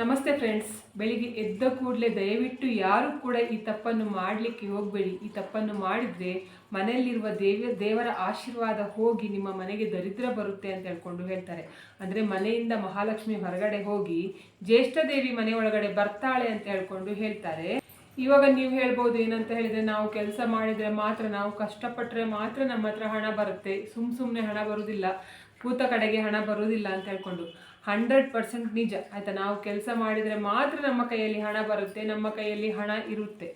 ನಮಸ್ತೆ ಫ್ರೆಂಡ್ಸ್. ಬೆಳಿಗ್ಗೆ ಎದ್ದ ಕೂಡಲೇ ದಯವಿಟ್ಟು ಯಾರು ಕೂಡ ಈ ತಪ್ಪನ್ನು ಮಾಡಲಿಕ್ಕೆ ಹೋಗಬೇಡಿ. ಈ ತಪ್ಪನ್ನು ಮಾಡಿದರೆ ಮನೆಯಲ್ಲಿರುವ ದೇವ ದೇವರ ಆಶೀರ್ವಾದ ಹೋಗಿ ನಿಮ್ಮ ಮನೆಗೆ ದರಿದ್ರ ಬರುತ್ತೆ ಅಂತ ಹೇಳ್ಕೊಂಡು ಹೇಳ್ತಾರೆ. ಅಂದರೆ ಮನೆಯಿಂದ ಮಹಾಲಕ್ಷ್ಮಿ ಹೊರಗಡೆ ಹೋಗಿ ಜ್ಯೇಷ್ಠ ದೇವಿ ಮನೆ ಒಳಗಡೆ ಬರ್ತಾಳೆ ಅಂತ ಹೇಳ್ಕೊಂಡು ಹೇಳ್ತಾರೆ. ಇವಾಗ ನೀವು ಹೇಳ್ಬೋದು ಏನಂತ ಹೇಳಿದ್ರೆ ನಾವು ಕೆಲಸ ಮಾಡಿದರೆ ಮಾತ್ರ, ನಾವು ಕಷ್ಟಪಟ್ಟರೆ ಮಾತ್ರ ನಮ್ಮ ಹತ್ರ ಹಣ ಬರುತ್ತೆ. ಸುಮ್ ಸುಮ್ಮನೆ ಹಣ ಬರುವುದಿಲ್ಲ ಕೂತ ಕಡೆಗೆ ಹಣ ಬರುವುದಿಲ್ಲ ಅಂತ ಹೇಳ್ಕೊಂಡು. ಹಂಡ್ರೆಡ್ ಪರ್ಸೆಂಟ್ ನಿಜ. ಆಯ್ತಾ, ನಾವು ಕೆಲಸ ಮಾಡಿದರೆ ಮಾತ್ರ ನಮ್ಮ ಕೈಯಲ್ಲಿ ಹಣ ಬರುತ್ತೆ, ನಮ್ಮ ಕೈಯಲ್ಲಿ ಹಣ ಇರುತ್ತೆ.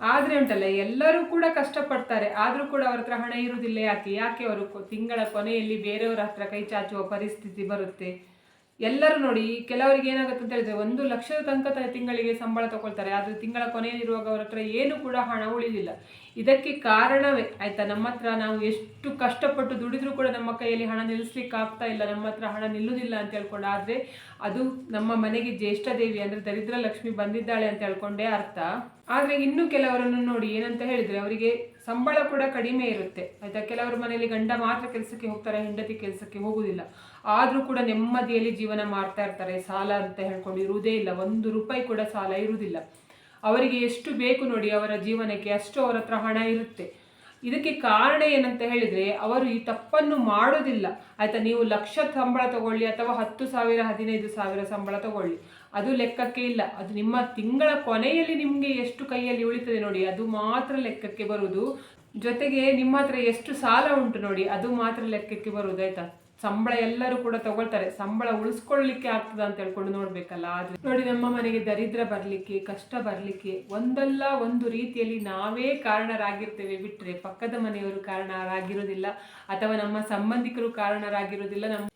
ಆದರೆ ಉಂಟಲ್ಲ, ಎಲ್ಲರೂ ಕೂಡ ಕಷ್ಟಪಡ್ತಾರೆ. ಆದರೂ ಕೂಡ ಅವ್ರ ಹತ್ರ ಹಣ ಇರುವುದಿಲ್ಲ ಯಾಕೆ? ಯಾಕೆ ಅವರು ತಿಂಗಳ ಕೊನೆಯಲ್ಲಿ ಬೇರೆಯವರ ಹತ್ರ ಕೈ ಚಾಚುವ ಪರಿಸ್ಥಿತಿ ಬರುತ್ತೆ. ಎಲ್ಲರೂ ನೋಡಿ, ಕೆಲವರಿಗೆ ಏನಾಗುತ್ತೆ ಅಂತ ಹೇಳಿದ್ರೆ, ಒಂದು ಲಕ್ಷದ ತನಕ ತಿಂಗಳಿಗೆ ಸಂಬಳ ತಗೊಳ್ತಾರೆ. ಆದರೆ ತಿಂಗಳ ಕೊನೆಯಲ್ಲಿರುವಾಗ ಅವ್ರ ಹತ್ರ ಏನು ಕೂಡ ಹಣ ಉಳಿಲಿಲ್ಲ ಇದಕ್ಕೆ ಕಾರಣವೇ? ಆಯ್ತಾ, ನಮ್ಮ ಹತ್ರ ನಾವು ಎಷ್ಟು ಕಷ್ಟಪಟ್ಟು ದುಡಿದ್ರೂ ಕೂಡ ನಮ್ಮ ಕೈಯಲ್ಲಿ ಹಣ ನಿಲ್ಲಿಸ್ಲಿಕ್ಕೆ ಆಗ್ತಾ ಇಲ್ಲ, ನಮ್ಮ ಹತ್ರ ಹಣ ನಿಲ್ಲುವುದಿಲ್ಲ ಅಂತ ಹೇಳ್ಕೊಂಡು, ಆದರೆ ಅದು ನಮ್ಮ ಮನೆಗೆ ಜ್ಯೇಷ್ಠ ದೇವಿ ಅಂದರೆ ದರಿದ್ರ ಲಕ್ಷ್ಮಿ ಬಂದಿದ್ದಾಳೆ ಅಂತ ಹೇಳ್ಕೊಂಡೇ ಅರ್ಥ. ಆದರೆ ಇನ್ನು ಕೆಲವರನ್ನು ನೋಡಿ ಏನಂತ ಹೇಳಿದರೆ, ಅವರಿಗೆ ಸಂಬಳ ಕೂಡ ಕಡಿಮೆ ಇರುತ್ತೆ. ಆಯಿತಾ, ಕೆಲವರ ಮನೆಯಲ್ಲಿ ಗಂಡ ಮಾತ್ರ ಕೆಲಸಕ್ಕೆ ಹೋಗ್ತಾರೆ, ಹೆಂಡತಿ ಕೆಲಸಕ್ಕೆ ಹೋಗುವುದಿಲ್ಲ ಆದರೂ ಕೂಡ ನೆಮ್ಮದಿಯಲ್ಲಿ ಜೀವನ ಮಾಡ್ತಾ ಇರ್ತಾರೆ. ಸಾಲ ಅಂತ ಹೇಳ್ಕೊಂಡು ಇರುವುದೇ ಇಲ್ಲ, ಒಂದು ರೂಪಾಯಿ ಕೂಡ ಸಾಲ ಇರುವುದಿಲ್ಲ. ಅವರಿಗೆ ಎಷ್ಟು ಬೇಕು ನೋಡಿ ಅವರ ಜೀವನಕ್ಕೆ ಅಷ್ಟು ಅವರ ಹತ್ರ ಹಣ ಇರುತ್ತೆ. ಇದಕ್ಕೆ ಕಾರಣ ಏನಂತ ಹೇಳಿದ್ರೆ ಅವರು ಈ ತಪ್ಪನ್ನು ಮಾಡೋದಿಲ್ಲ ಆಯ್ತಾ, ನೀವು ಲಕ್ಷ ಸಂಬಳ ತಗೊಳ್ಳಿ ಅಥವಾ ಹತ್ತು ಸಾವಿರ, ಹದಿನೈದು ಸಾವಿರ ಸಂಬಳ ತಗೊಳ್ಳಿ. ಅದು ಲೆಕ್ಕಕ್ಕೆ ಇಲ್ಲ. ಅದು ನಿಮ್ಮ ತಿಂಗಳ ಕೊನೆಯಲ್ಲಿ ನಿಮಗೆ ಎಷ್ಟು ಕೈಯಲ್ಲಿ ಉಳಿತದೆ ನೋಡಿ, ಅದು ಮಾತ್ರ ಲೆಕ್ಕಕ್ಕೆ ಬರುವುದು. ಜೊತೆಗೆ ನಿಮ್ಮ ಹತ್ರ ಎಷ್ಟು ಸಾಲ ಉಂಟು ನೋಡಿ, ಅದು ಮಾತ್ರ ಲೆಕ್ಕಕ್ಕೆ ಬರುವುದು, ಆಯ್ತಾ? ಸಂಬಳ ಎಲ್ಲರೂ ಕೂಡ ತಗೊಳ್ತಾರೆ. ಸಂಬಳ ಉಳಿಸ್ಕೊಳ್ಳಿಕ್ಕೆ ಆಗ್ತದ ಅಂತ ಹೇಳ್ಕೊಂಡು ನೋಡ್ಬೇಕಲ್ಲ, ಆದ್ರೆ ನೋಡಿ ನಮ್ಮ ಮನೆಗೆ ದರಿದ್ರ ಬರ್ಲಿಕ್ಕೆ, ಕಷ್ಟ ಬರ್ಲಿಕ್ಕೆ ಒಂದಲ್ಲ ಒಂದು ರೀತಿಯಲ್ಲಿ ನಾವೇ ಕಾರಣರಾಗಿರ್ತೇವೆ ಬಿಟ್ರೆ ಪಕ್ಕದ ಮನೆಯವರು ಕಾರಣರಾಗಿರೋದಿಲ್ಲ ಅಥವಾ ನಮ್ಮ ಸಂಬಂಧಿಕರು ಕಾರಣರಾಗಿರೋದಿಲ್ಲ ನಮ್ಮ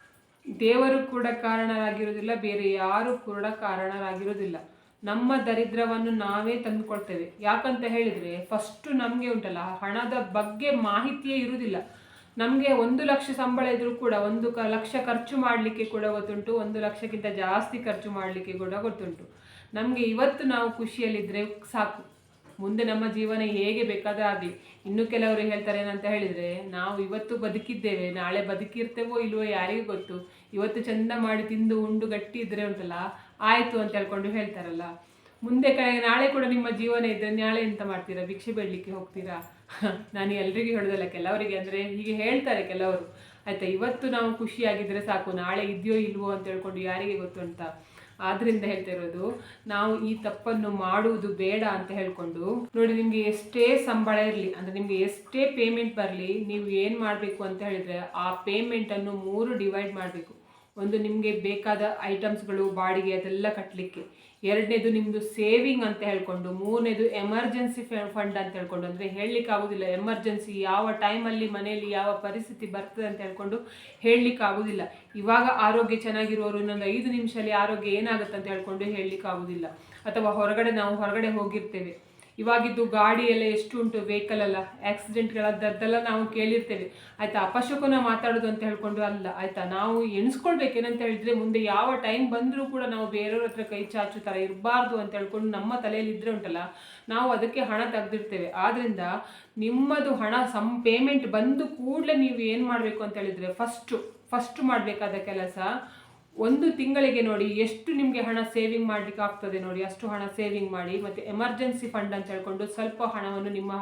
ದೇವರು ಕೂಡ ಕಾರಣರಾಗಿರೋದಿಲ್ಲ ಬೇರೆ ಯಾರು ಕೂಡ ಕಾರಣರಾಗಿರೋದಿಲ್ಲ ನಮ್ಮ ದರಿದ್ರವನ್ನು ನಾವೇ ತಂದುಕೊಳ್ತೇವೆ. ಯಾಕಂತ ಹೇಳಿದ್ರೆ ಫಸ್ಟು ನಮಗೆ ಉಂಟಲ್ಲ, ಹಣದ ಬಗ್ಗೆ ಮಾಹಿತಿಯೇ ಇರುವುದಿಲ್ಲ. ನಮಗೆ ಒಂದು ಲಕ್ಷ ಸಂಬಳ ಇದ್ರೂ ಕೂಡ, ಒಂದು ಕ, ಲಕ್ಷ ಖರ್ಚು ಮಾಡಲಿಕ್ಕೆ ಕೂಡ ಗೊತ್ತುಂಟು, ಒಂದು ಲಕ್ಷಕ್ಕಿಂತ ಜಾಸ್ತಿ ಖರ್ಚು ಮಾಡಲಿಕ್ಕೆ ಕೂಡ ಗೊತ್ತುಂಟು. ನಮಗೆ ಇವತ್ತು ನಾವು ಖುಷಿಯಲ್ಲಿದ್ದರೆ ಸಾಕು. ಮುಂದೆ ನಮ್ಮ ಜೀವನ ಹೇಗೆ ಬೇಕಾದ್ರೆ ಆಗಲಿ ಇನ್ನು ಕೆಲವರು ಹೇಳ್ತಾರೆ ಏನಂತ ಹೇಳಿದರೆ, ನಾವು ಇವತ್ತು ಬದುಕಿದ್ದೇವೆ, ನಾಳೆ ಬದುಕಿರ್ತೇವೋ ಇಲ್ವೋ ಯಾರಿಗೂ ಗೊತ್ತು. ಇವತ್ತು ಚಂದ ಮಾಡಿ ತಿಂದು ಉಂಡು ಗಟ್ಟಿ ಇದ್ರೆ ಉಂಟಲ್ಲ, ಆಯಿತು ಅಂತ ಹೇಳ್ಕೊಂಡು ಹೇಳ್ತಾರಲ್ಲ. ಮುಂದೆ ಕಡೆ ನಾಳೆ ಕೂಡ ನಿಮ್ಮ ಜೀವನ ಇದ್ದರೆ ನಾಳೆ ಎಂತ ಮಾಡ್ತೀರಾ? ಭಿಕ್ಷೆ ಬೇಡಲಿಕ್ಕೆ ಹೋಗ್ತೀರಾ? ನಾನು ಎಲ್ರಿಗೂ ಹೇಳೋದಲ್ಲ, ಕೆಲವರಿಗೆ ಅಂದರೆ ಹೀಗೆ ಹೇಳ್ತಾರೆ ಕೆಲವರು. ಆಯಿತಾ, ಇವತ್ತು ನಾವು ಖುಷಿಯಾಗಿದ್ದರೆ ಸಾಕು, ನಾಳೆ ಇದೆಯೋ ಇಲ್ವೋ ಅಂತ ಹೇಳ್ಕೊಂಡು ಯಾರಿಗೆ ಗೊತ್ತು ಅಂತ? ಆದ್ರಿಂದ ಹೇಳ್ತಾ ಇರೋದು, ನಾವು ಈ ತಪ್ಪನ್ನು ಮಾಡುವುದು ಬೇಡ ಅಂತ ಹೇಳ್ಕೊಂಡು, ನೋಡಿ ನಿಮಗೆ ಎಷ್ಟೇ ಸಂಬಳ ಇರಲಿ, ಅಂದರೆ ನಿಮಗೆ ಎಷ್ಟೇ ಪೇಮೆಂಟ್ ಬರಲಿ, ನೀವು ಏನು ಮಾಡಬೇಕು ಅಂತ ಹೇಳಿದರೆ ಆ ಪೇಮೆಂಟನ್ನು ಮೂರು ಡಿವೈಡ್ ಮಾಡಬೇಕು. ಒಂದು ನಿಮಗೆ ಬೇಕಾದ ಐಟಮ್ಸ್ಗಳು ಬಾಡಿಗೆ ಅದೆಲ್ಲ ಕಟ್ಟಲಿಕ್ಕೆ ಎರಡನೇದು ನಿಮ್ಮದು ಸೇವಿಂಗ್ ಅಂತ ಹೇಳ್ಕೊಂಡು, ಮೂರನೇದು ಎಮರ್ಜೆನ್ಸಿ ಫಂಡ್ ಅಂತ ಹೇಳ್ಕೊಂಡು, ಅಂದರೆ ಹೇಳಲಿಕ್ಕೆ ಆಗೋದಿಲ್ಲ ಎಮರ್ಜೆನ್ಸಿ ಯಾವ ಟೈಮಲ್ಲಿ ಮನೆಯಲ್ಲಿ ಯಾವ ಪರಿಸ್ಥಿತಿ ಬರ್ತದೆ ಅಂತ ಹೇಳ್ಕೊಂಡು ಹೇಳಲಿಕ್ಕೆ ಆಗೋದಿಲ್ಲ ಇವಾಗ ಆರೋಗ್ಯ ಚೆನ್ನಾಗಿರೋರು ಇನ್ನೊಂದು ಐದು ನಿಮಿಷಲ್ಲಿ ಆರೋಗ್ಯ ಏನಾಗುತ್ತೆ ಅಂತ ಹೇಳ್ಕೊಂಡು ಹೇಳಲಿಕ್ಕೆ ಆಗೋದಿಲ್ಲ ಅಥವಾ ಹೊರಗಡೆ ನಾವು ಹೊರಗಡೆ ಹೋಗಿರ್ತೇವೆ. ಇವಾಗಿದ್ದು ಗಾಡಿ ಎಲ್ಲ ಎಷ್ಟು ಉಂಟು ವೆಹಿಕಲ್ ಎಲ್ಲ ಆಕ್ಸಿಡೆಂಟ್ಗಳದ್ದೆಲ್ಲ ನಾವು ಕೇಳಿರ್ತೇವೆ. ಆಯ್ತಾ, ಅಪಶಕುನ ಮಾತಾಡೋದು ಅಂತ ಹೇಳ್ಕೊಂಡು ಅಲ್ಲ, ಆಯ್ತಾ, ನಾವು ಎಣಿಸ್ಕೊಳ್ಬೇಕು ಏನಂತ ಹೇಳಿದ್ರೆ ಮುಂದೆ ಯಾವ ಟೈಮ್ ಬಂದರೂ ಕೂಡ ನಾವು ಬೇರೆಯವ್ರ ಹತ್ರ ಕೈ ಚಾಚು ಥರ ಇರಬಾರ್ದು ಅಂತ ಹೇಳ್ಕೊಂಡು ನಮ್ಮ ತಲೆಯಲ್ಲಿ ಇದ್ರೆ ಉಂಟಲ್ಲ, ನಾವು ಅದಕ್ಕೆ ಹಣ ತೆಗೆದಿರ್ತೇವೆ. ಆದ್ದರಿಂದ ನಿಮ್ಮದು ಹಣ ಸಂ ಪೇಮೆಂಟ್ ಬಂದು ಕೂಡಲೇ ನೀವು ಏನು ಮಾಡಬೇಕು ಅಂತ ಹೇಳಿದ್ರೆ ಫಸ್ಟು ಫಸ್ಟ್ ಮಾಡಬೇಕಾದ ಕೆಲಸ ಒಂದು ತಿಂಗಳಿಗೆ ನೋಡಿ ಎಷ್ಟು ನಿಮಗೆ ಹಣ ಸೇವಿಂಗ್ ಮಾಡಲಿಕ್ಕೆ ಆಗ್ತದೆ ನೋಡಿ, ಅಷ್ಟು ಹಣ ಸೇವಿಂಗ್ ಮಾಡಿ, ಮತ್ತು ಎಮರ್ಜೆನ್ಸಿ ಫಂಡ್ ಅಂತ ಹೇಳ್ಕೊಂಡು ಸ್ವಲ್ಪ ಹಣವನ್ನು ನಿಮ್ಮ